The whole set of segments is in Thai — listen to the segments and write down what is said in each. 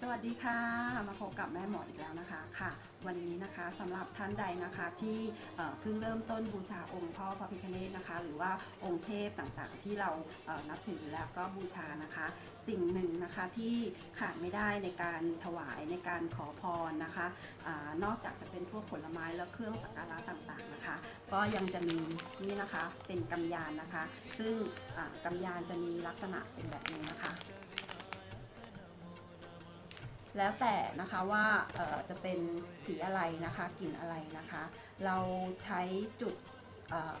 สวัสดีค่ะ มาพบกับแม่หมออีกแล้วนะคะค่ะ วันนี้นะคะสำหรับท่านใดนะคะที่เพิ่งเริ่มต้นบูชาองค์พ่อพระพิฆเนศนะคะ หรือว่าองค์เทพต่างๆ ที่เรานับถือแล้วก็บูชานะคะ สิ่งหนึ่งนะคะที่ขาดไม่ได้ในการถวายในการขอพรนะคะอนอกจากจะเป็นพวกผลไม้และเครื่องสักการะต่างๆนะคะ ก็ยังจะมีนี่นะคะเป็นกำยานนะคะ ซึ่งอ่ากำยานจะมีลักษณะเป็นแบบนี้นะคะ แล้วแต่นะคะว่าจะเป็นสีอะไรนะคะกลิ่นอะไรนะคะ เราใช้จุด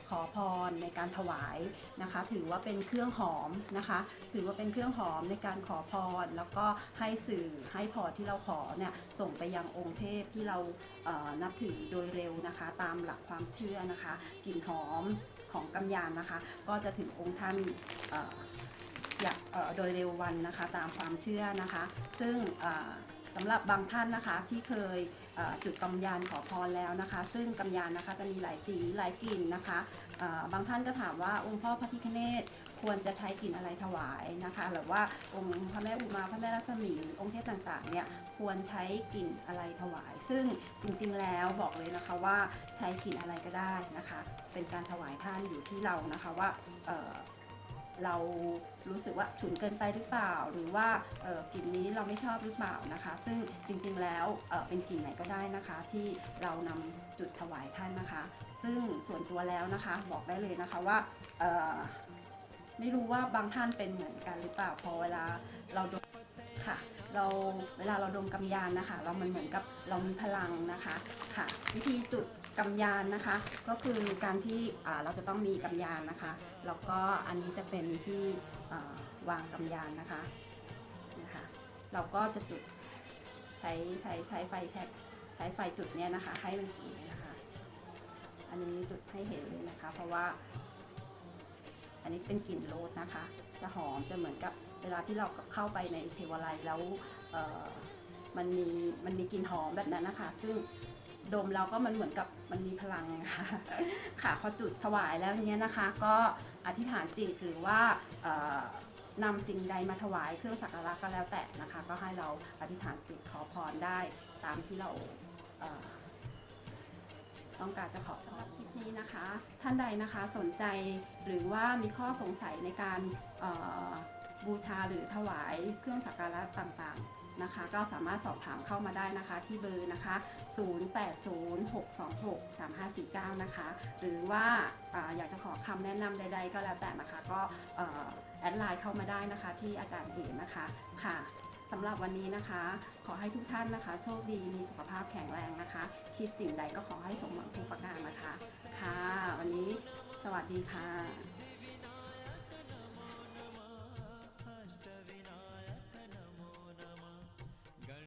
ขอพรในการถวายนะคะ ถือว่าเป็นเครื่องหอมนะคะ ถือว่าเป็นเครื่องหอมในการขอพร แล้วก็ให้สื่อให้พรที่เราขอเนี่ยส่งไปยังองค์เทพที่เรานับถือโดยเร็วนะคะ ตามหลักความเชื่อนะคะกลิ่นหอมของกำยานนะคะ ก็จะถึงองค์ท่าน อยากโดยเร็ววันนะคะตามความเชื่อนะคะ ซึ่งสำหรับบางท่านนะคะที่เคยจุดกำยานขอพรแล้วนะคะ ซึ่งกำยานนะคะจะมีหลายสีหลายกลิ่นนะคะบางท่านก็ถามว่าองค์พ่อพระพิฆเนศควรจะใช้กลิ่นอะไรถวายนะคะหรือว่าองค์พระแม่อุมาพระแม่รัศมีองค์เทพต่างๆเนี่ยควรใช้กลิ่นอะไรถวาย ซึ่งจริงๆแล้วบอกเลยนะคะว่าใช้กลิ่นอะไรก็ได้นะคะ เป็นการถวายท่านอยู่ที่เรานะคะว่า เรารู้สึกว่าฉุนเกินไปหรือเปล่า หรือว่ากลิ่นนี้เราไม่ชอบหรือเปล่านะคะ ซึ่งจริงๆแล้วเเป็นกลิ่นไหนก็ได้นะคะ ที่เรานำจุดถวายท่านนะคะ ซึ่งส่วนตัวแล้วนะคะบอกได้เลยนะคะว่าไม่รู้ว่าบางท่านเป็นเหมือนกันหรือเปล่าพอเวลาเราดม ค่ะ เราเวลาเราดมกำยานนะคะ เรามันเหมือนกับเรามีพลังนะคะค่ะ วิธีจุดกำยานนะคะ ก็คือการที่เราจะต้องมีกำยานนะคะแล้วก็อันนี้จะเป็นที่วางกำยานนะคะนะคะ เราก็จะจุดใช้ใช้ใช้ไฟแช็กใช้ไฟจุดเนี่ยนะคะ ให้มันติดนะคะ อันนี้จุดให้เห็นเลยนะคะ เพราะว่า อันนี้เป็นกลิ่นโรสนะคะ จะหอมจะเหมือนกับ เวลาที่เราเข้าไปในเทวาลัยแล้วมันมีมันมีกลิ่นหอมแบบนั้นนะคะ ซึ่งดมเราก็มันเหมือนกับมันมีพลังนะคะค่ะพอจุดถวายแล้วเนี้ยนะคะ ก็อธิษฐานจิตหรือว่านำสิ่งใดมาถวายเครื่องสักการะก็แล้วแต่นะคะ ก็ให้เราอธิษฐานจิตขอพรได้ตามที่เราเต้องการจะขอพรคลิปนี้นะคะ ท่านใดนะคะสนใจหรือว่ามีข้อสงสัยในการ บูชาหรือถวายเครื่องสักการะต่างๆนะคะ ก็สามารถสอบถามเข้ามาได้นะคะที่เบอร์นะคะ 0806263549 นะคะ หรือว่าออยากจะขอคำแนะนำใดๆ ก็แล้วแต่นะคะ ก็แอดไลน์เข้ามาได้นะคะที่อาจารย์เอ๋นะคะค่ะสำหรับวันนี้นะคะ ขอให้ทุกท่านนะคะ โชคดีมีสุขภาพแข็งแรงนะคะ คิดสิ่งใดก็ขอให้สมหวังทุกประการนะคะ ค่ะ วันนี้สวัสดีค่ะ